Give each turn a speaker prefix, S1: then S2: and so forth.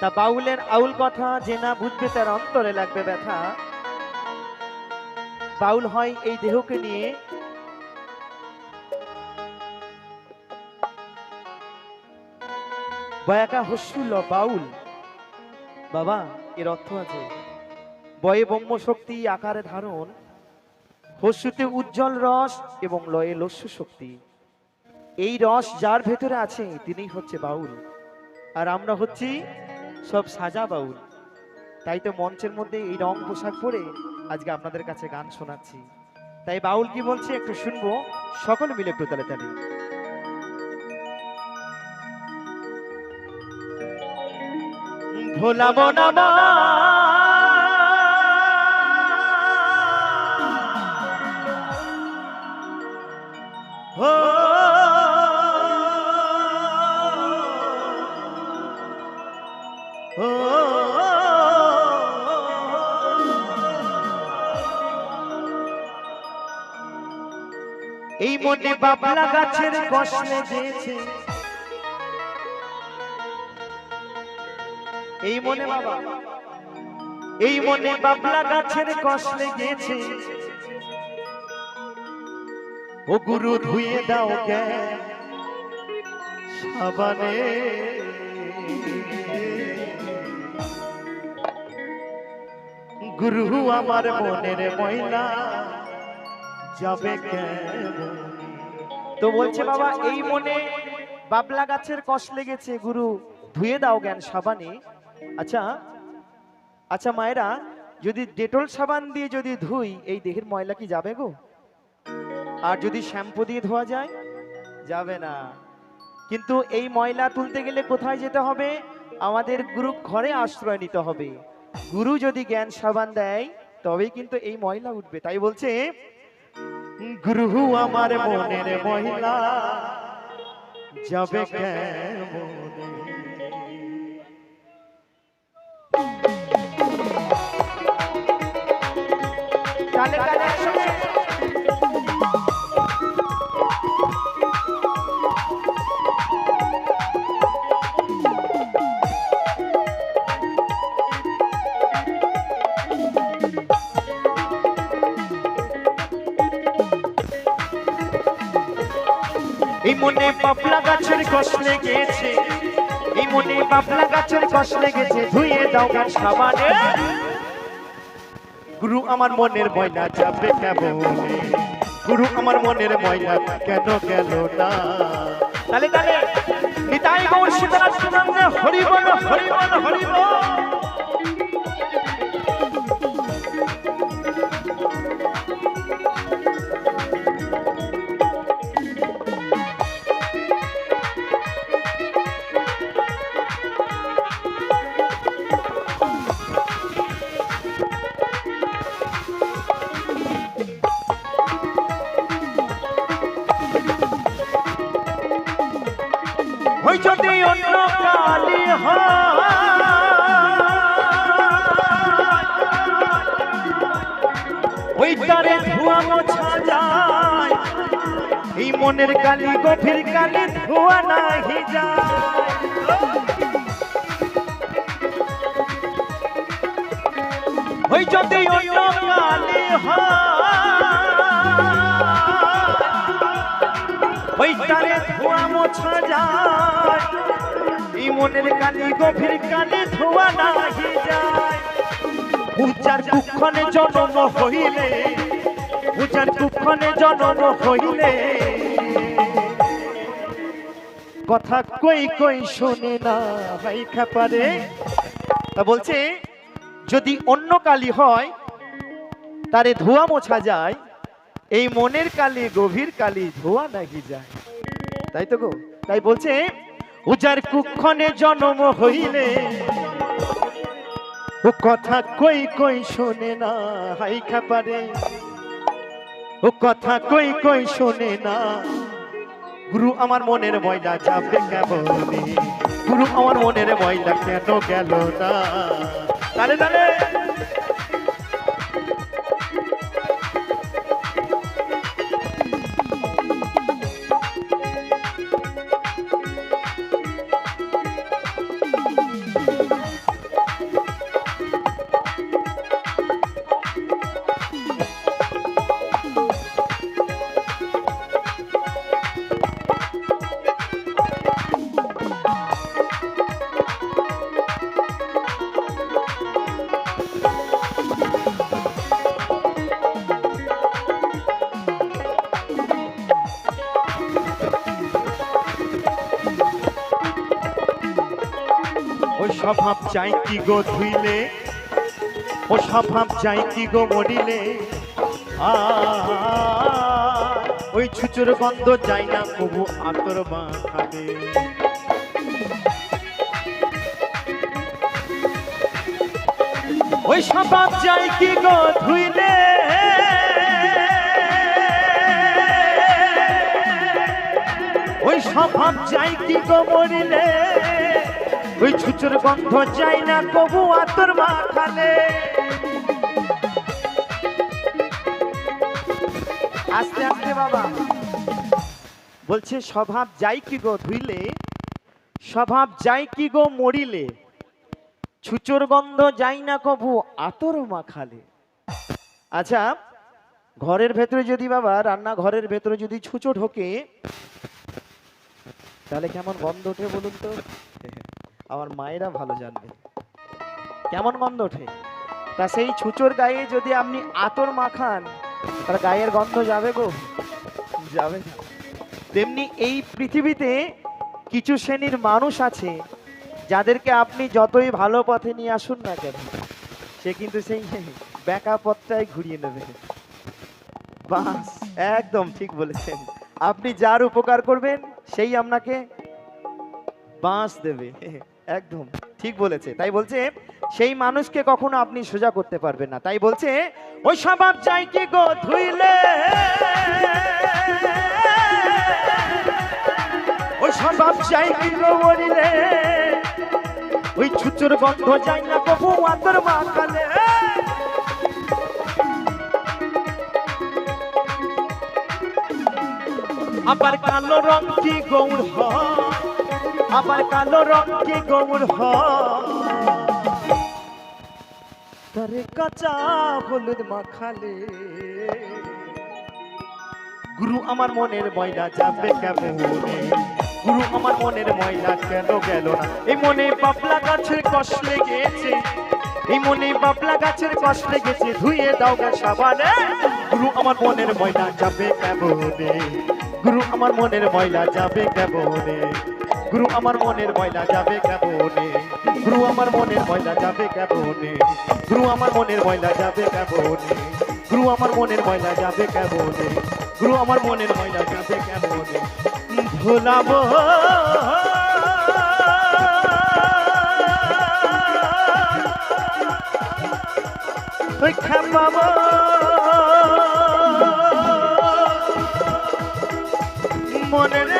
S1: তা বাউলের আউল কথা যে না বুঝবে তার অন্তরে লাগবে ব্যথা। বাউল হয় এই দেহকে নিয়ে। বয়াকা হস্যুল বাউল। বাবা, এর অর্থ আছে, বয়ে ব্রহ্ম শক্তি আকারে ধারণ, হস্যুতে উজ্জ্বল রস এবং লয়ে লস্যু শক্তি। এই রস যার ভেতরে আছে, তিনিই হচ্ছে বাউল। আর আমরা হচ্ছি সব সাজা বাউল। তাই তো মঞ্চের মধ্যে এই রং পোশাক পরে আজকে আপনাদের কাছে গান শোনাচ্ছি। তাই বাউল কি বলছে একটু শুনব, সকলে মিলে একটু তালে তালে। ভোলাবো না এই মনে বাবলা গাছের কষলে দিয়েছে। এই মনে বাবা, এই মনে বাবলা গাছের কষলে গেছে ও গুরু ধুয়ে দাও জ্ঞান, সাবানে। গুরু আমার মনের ময়লা যাবে তো বলছে, বাবা, এই মনে বাবলা গাছের কষ লেগেছে, গুরু, ধুয়ে দাও জ্ঞান সাবানে। আচ্ছা আচ্ছা মায়েরা, যদি ডেটল সাবান দিয়ে যদি ধুই, এই দেহের ময়লা কি যাবে গো? আর যদি শ্যাম্পু দিয়ে ধোয়া যায়, যাবে না। কিন্তু এই ময়লা তুলতে গেলে কোথায় যেতে হবে? আমাদের গুরু ঘরে আশ্রয় নিতে হবে। গুরু যদি জ্ঞান সাবান দেয়, তবেই কিন্তু এই ময়লা উঠবে। তাই বলছে গুরু আমার মনের মহিলা যাবে কেমনে তালে তালে এই মনে পাপলা গাছের কষ লেগেছে। এই মনে পাপলা গাছের কষ লেগেছে, ধুয়ে দাও গান সাবানে। গুরু আমার মনের ময়লা যাবে কেমনে? গুরু আমার মনের ময়লা কেন গেল না? তালে তালে, নিতাই গৌর সুনন্দে হরি বল হরি বল হরি বল ওই তারে ধোয়া মোছা যায়। এই মনের কালি, গভীর কালি ধোয়া নাহি যায়। ওই যদি কালি তারে ধোয়া মোছা যায়। মনের গভীর ধোয়া যায়। পূজার জনম হইলে, পূজার জনম হইলে। কথা কই কই না ভাই খাপারে। তা বলছে, যদি অন্য কালি হয়, তারে ধোয়া মোছা যায়, এই মনের কালি, গভীর কালি ধোয়া নাকি যায়। তাই তো গো? তাই বলছে উজার কুক্ষণে জন্ম হইলে। ও কথা কই কই শোনে না, হাই খাপারে। ও কথা কই কই শোনে না, গুরু আমার মনের ময়লা যাবে কেমনে গুরু আমার মনের ময়লা কেন গেল না? তালে তালে। স্বভাব চাই কি গো ধুইলে, ও স্বভাব চাই কি গো মরিলে ওই ছুচুর গন্ধ যাই না কবু আতর মাখাবে ওই স্বভাব চাই কি গো ধুইলে, ওই স্বভাব চাই কি গো মরিলে ওই ছুচুর গন্ধ যাই না কবু আতর মাখালে। আস্তে আস্তে বাবা। বলছে, স্বভাব যাই কি গো ধুইলে? স্বভাব যাই কি গো মরিলে? ছুচোর গন্ধ যাই না কবু আতর মাখালে। আচ্ছা ঘরের ভেতরে যদি বাবা রান্না ঘরের ভেতরে যদি ছুচো ঢোকে, তাহলে কেমন গন্ধ ওঠে বলুন তো? আমার মায়েরা ভালো জানবে। কেমন গন্ধ ওঠে? তা সেই ছুচোর গায়ে যদি আপনি আতর মাখান তার গায়ের গন্ধ যাবে গো। যাবে না। তেমনি এই পৃথিবীতে কিছু শ্রেণির মানুষ আছে, যাদেরকে আপনি যতই ভালো পথে নিয়ে আসুন না কেন, সে কিন্তু সেই ব্যাকা পথটাই ঘুরিয়ে নেবে। বাস, একদম ঠিক বলেছেন। আপনি যার উপকার করবেন, সেই আপনাকে বাঁশ দেবে। একদম, ঠিক বলেছে। তাই বলছে, সেই মানুষকে কখনো আপনি সোজা করতে পারবেন না। তাই বলছে, ওই স্বভাব চাই কি গো ধুইলে? ওই স্বভাব চাই কি গো ওই ছুচুর গন্ধ যাই না কবু আতর মাখালে? আবার কালো রং কি গৌর হয়? আবার কালো রং কি গৌর তারে কাঁচা হলুদ মাখালে। গুরু আমার মনের ময়লা যাবে কেমনে গুরু আমার মনের ময়লা কেন গেল না? এই মনে বাবলা গাছের কষ লেগেছে। এই মনে বাবলা গাছের কষ লেগেছে। ধুয়ে দাও গা সাবানে। গুরু আমার মনের ময়লা যাবে কেমনে? গুরু আমার মনের ময়লা যাবে কেমনে? গুরু, আমার মনের ময়লা যাবে কেমনে? গুরু, আমার মনের ময়লা যাবে কেমনে? গুরু, আমার মনের ময়লা যাবে কেমনে? গুরু, আমার মনের ময়লা যাবে কেমনে? গুরু, আমার মনের ময়লা যাবে কেমনে? ভোলাবো মনে রেখো